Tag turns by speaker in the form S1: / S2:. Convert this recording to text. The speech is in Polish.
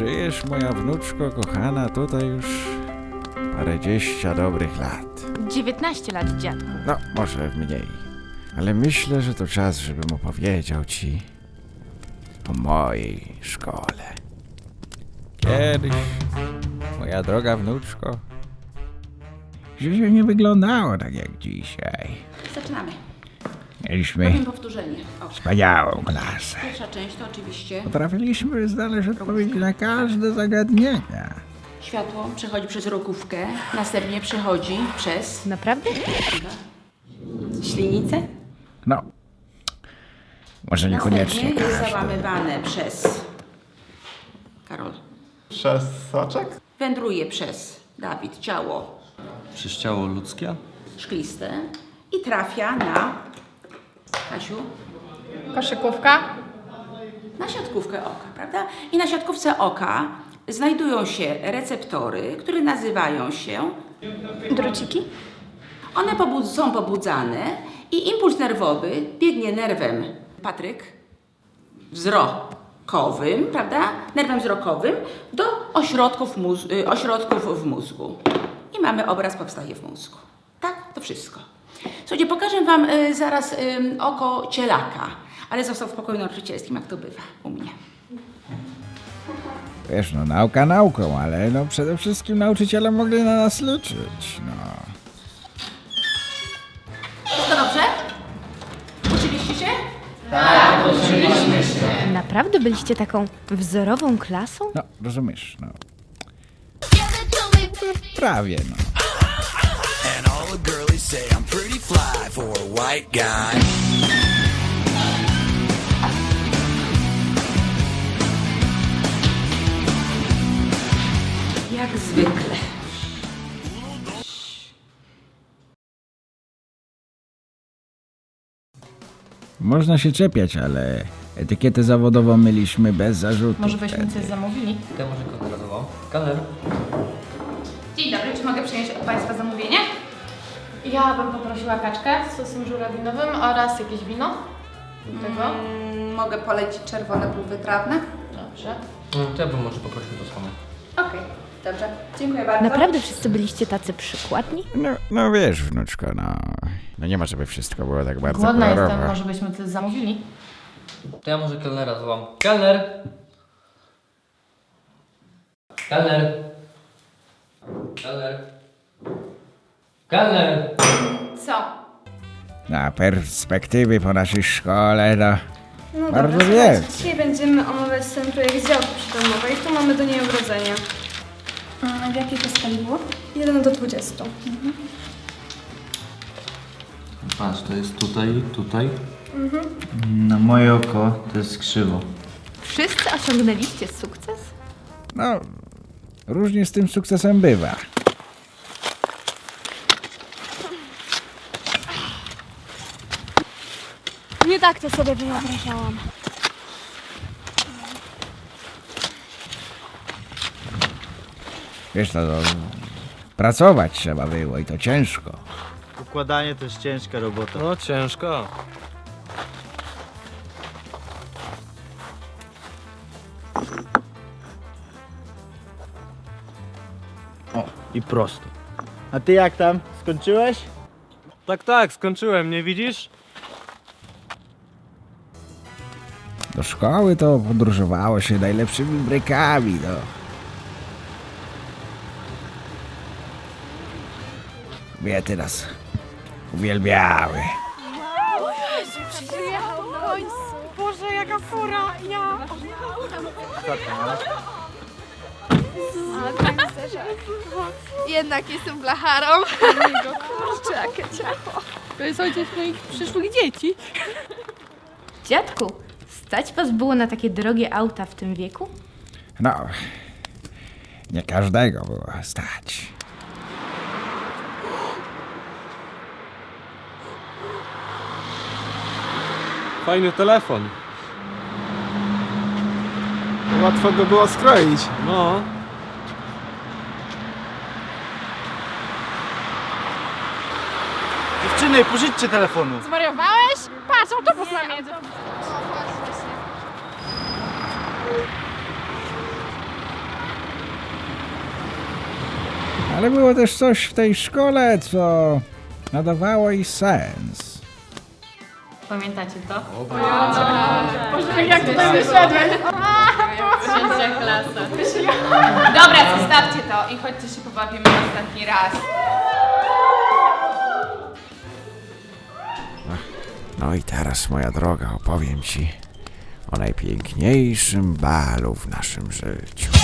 S1: Żyjesz, moja wnuczko kochana, tutaj już parędzieścia dobrych lat.
S2: 19 lat, dziadku.
S1: No, może mniej. Ale myślę, że to czas, żebym opowiedział ci o mojej szkole. Kiedyś, moja droga wnuczko, życie nie wyglądało tak jak dzisiaj.
S3: Zaczynamy.
S1: Mieliśmy
S3: powtórzenie. O,
S1: wspaniałą klasę.
S3: pierwsza część to oczywiście
S1: Potrafiliśmy znaleźć odpowiedzi na każde zagadnienia.
S3: światło przechodzi przez rokówkę, następnie przechodzi przez
S2: Naprawdę?
S3: ślinicę,
S1: No, może niekoniecznie
S3: następnie jest
S1: każde.
S3: załamywane przez Karol.
S4: Przez soczek?
S3: Wędruje przez Dawid ciało
S4: Przez ciało ludzkie?
S3: szkliste i trafia na Kasiu,
S2: Koszykówka?
S3: na siatkówkę oka, prawda? I na siatkówce oka znajdują się receptory, które nazywają się
S2: Drociki?
S3: One pobud- są pobudzane i impuls nerwowy biegnie nerwem, Patryk, wzrokowym, prawda? Nerwem wzrokowym do ośrodków, y, ośrodków w mózgu. I mamy obraz powstaje w mózgu. Tak? To wszystko. Słuchajcie, pokażę Wam y, zaraz ym, oko cielaka, ale został w pokoju nauczycielskim, jak to bywa u mnie.
S1: Wiesz, no nauka nauką, ale no przede wszystkim nauczyciele mogli na nas liczyć, no.
S3: Wszystko dobrze? Uczyliście się?
S2: Naprawdę byliście taką wzorową klasą?
S1: No, rozumiesz, no. Prawie, no.
S5: Say I'm pretty fly for a white guy.
S3: Jak zwykle.
S1: Można się czepiać, ale etykietę zawodową mieliśmy bez zarzutu.
S6: Może
S1: wtedy.
S6: coś zamówili?
S4: Ja może kontradował. Kaler.
S6: Dzień dobry, czy mogę przyjąć od Państwa zamówienie? Ja bym poprosiła kaczkę z sosem żurawinowym oraz jakieś wino. Do tego.
S7: Mm, Mogę polecić czerwone półwytrawne?
S6: Dobrze.
S4: Mm, to ja bym może poprosił to samo.
S7: Okej, dobrze. Dziękuję bardzo.
S2: Naprawdę wszyscy byliście tacy przykładni?
S1: No, no wiesz, wnuczko, no. No nie ma, żeby wszystko było tak bardzo
S6: Głodna
S1: kolorowo.
S6: jestem, może byśmy coś zamówili?
S4: To ja może kelnera zwołam. Kelner! Kelner! Kelner! Kelner!
S6: Co?
S1: Na perspektywy po naszej szkole, no.
S8: No
S1: Bardzo
S8: dobra,
S1: wielkie.
S8: słuchajcie, dzisiaj będziemy omawiać ten projekt działki przydomowej. Tu mamy do niej ogrodzenie.
S6: Mm, W jakiej to skali było?
S8: 1 do 20.
S4: Patrz, to jest tutaj, tutaj.
S9: Na moje oko to jest krzywo.
S2: Wszyscy osiągnęliście sukces?
S1: No, różnie z tym sukcesem bywa.
S8: Nie tak to sobie wyobrażałam.
S1: Wiesz, no, to pracować trzeba było i to ciężko.
S9: Układanie to jest ciężka robota.
S4: No ciężko.
S9: O, i prosto. A ty jak tam? Skończyłeś?
S10: Tak, tak, skończyłem, nie widzisz?
S1: Do szkoły to podróżowało się najlepszymi brykami, no. Kobiety nas uwielbiały.
S8: Jednak jestem blacharą. Kurczę, jakie ciacho.
S6: To jest ojciec moich przyszłych dzieci.
S2: Dziadku, stać was było na takie drogie auta w tym wieku?
S1: No, nie każdego było stać.
S10: Fajny telefon.
S4: Łatwo go było skroić.
S10: No.
S9: Dziewczyny, pożyczcie telefonu.
S6: Zwariowałeś? Patrz, autobus nam jedzie.
S1: Ale było też coś w tej szkole, co nadawało jej sens.
S11: Pamiętacie to?
S6: Boże, jak tutaj wyszedłeś?
S11: Dobra, zostawcie to i chodźcie się pobawimy ostatni raz.
S1: No i teraz, moja droga, opowiem ci o najpiękniejszym balu w naszym życiu.